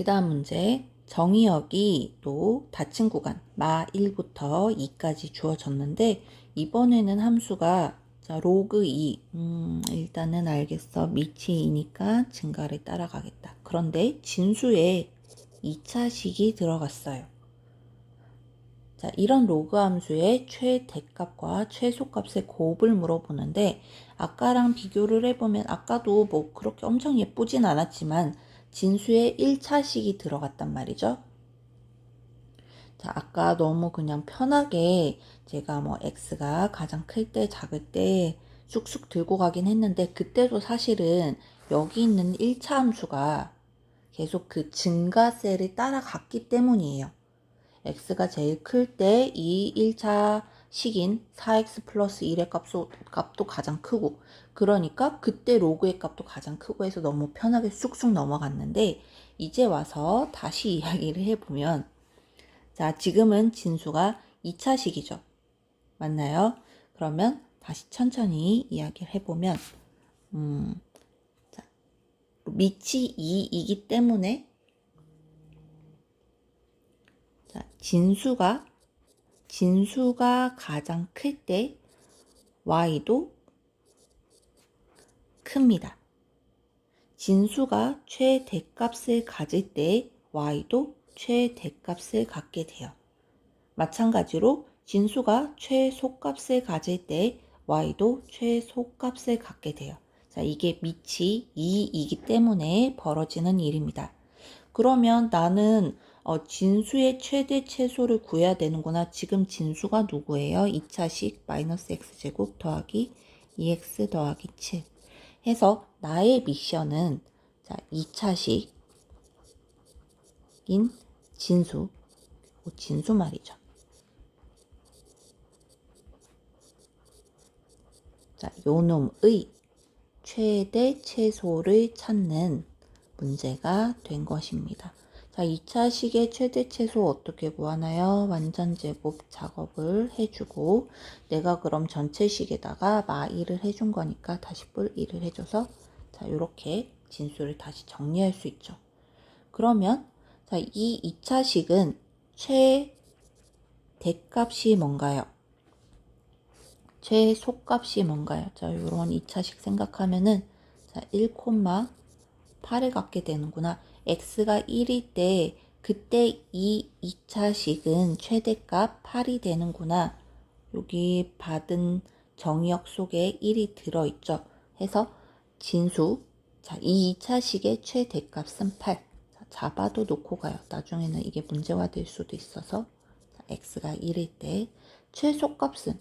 그 다음 문제. 정의역이 또 닫힌 구간 마 1부터 2까지 주어졌는데 이번에는 함수가 자 로그 2 음, 일단은 알겠어 미치이니까 증가를 따라가겠다. 그런데 진수에 2차식이 들어갔어요. 자, 이런 로그 함수의 최대값과 최소값의 곱을 물어보는데 아까랑 비교를 해보면 아까도 뭐 그렇게 엄청 예쁘진 않았지만 진수에 1차식이 들어갔단 말이죠. 자, 아까 너무 그냥 편하게 제가 뭐 x가 가장 클 때 작을 때 쑥쑥 들고 가긴 했는데 그때도 사실은 여기 있는 1차 함수가 계속 그 증가세를 따라갔기 때문이에요. x가 제일 클 때 이 1차 식인 4x 플러스 1의 값도, 값도 가장 크고 그러니까 그때 로그의 값도 가장 크고 해서 너무 편하게 쑥쑥 넘어갔는데 이제 와서 다시 이야기를 해보면 자 지금은 진수가 2차식이죠 맞나요? 그러면 다시 천천히 이야기를 해보면 음, 자, 밑이 2이기 때문에 자, 진수가 진수가 가장 클 때 y도 큽니다. 진수가 최대값을 가질 때 y도 최대값을 갖게 돼요. 마찬가지로 진수가 최소값을 가질 때 y도 최소값을 갖게 돼요. 자, 이게 밑이 2이기 때문에 벌어지는 일입니다. 그러면 나는 어, 진수의 최대 최소를 구해야 되는구나. 지금 진수가 누구예요? 2차식 마이너스 x제곱 더하기 2x 더하기 7 해서 나의 미션은 자 2차식인 진수 진수 말이죠. 자, 요놈의 최대 최소를 찾는 문제가 된 것입니다. 자, 2차식의 최대 최소 어떻게 구하나요? 완전 제곱 작업을 해주고 내가 그럼 전체식에다가 마 1을 해준 거니까 다시 뿔 1을 해줘서 자, 이렇게 진수를 다시 정리할 수 있죠. 그러면 자, 이 2차식은 최대값이 뭔가요? 최소값이 뭔가요? 자, 요런 2차식 생각하면은 자, 1,8을 갖게 되는구나. x가 1일 때 그때 이 2차식은 최대값 8이 되는구나. 여기 받은 정의역 속에 1이 들어있죠. 해서 진수 자, 이 2차식의 최대값은 8. 자, 잡아도 놓고 가요. 나중에는 이게 문제화 될 수도 있어서 자, x가 1일 때 최소값은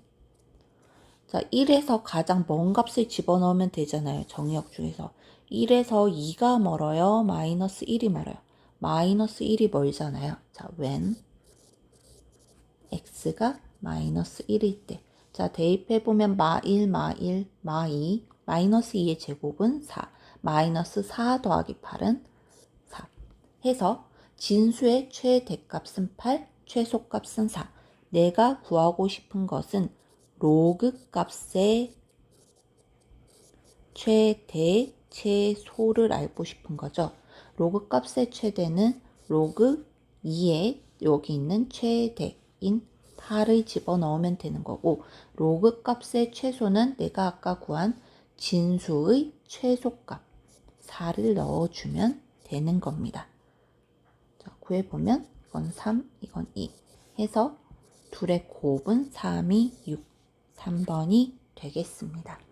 자, 1에서 가장 먼 값을 집어넣으면 되잖아요. 정의역 중에서. 1에서 2가 멀어요? 마이너스 1이 멀어요? 마이너스 1이 멀잖아요. 자, when x가 마이너스 1일 때. 자, 대입해보면 마 1, 마 1, 마 2, 마이너스 2의 제곱은 4. 마이너스 4 더하기 8은 4. 해서 진수의 최대값은 8, 최소값은 4. 내가 구하고 싶은 것은 로그 값의 최대 최소를 알고 싶은 거죠. 로그 값의 최대는 로그 2에 여기 있는 최대인 8을 집어넣으면 되는 거고 로그 값의 최소는 내가 아까 구한 진수의 최소값 4를 넣어주면 되는 겁니다. 자, 구해보면 이건 3, 이건 2 해서 둘의 곱은 3이 6, 3번이 되겠습니다.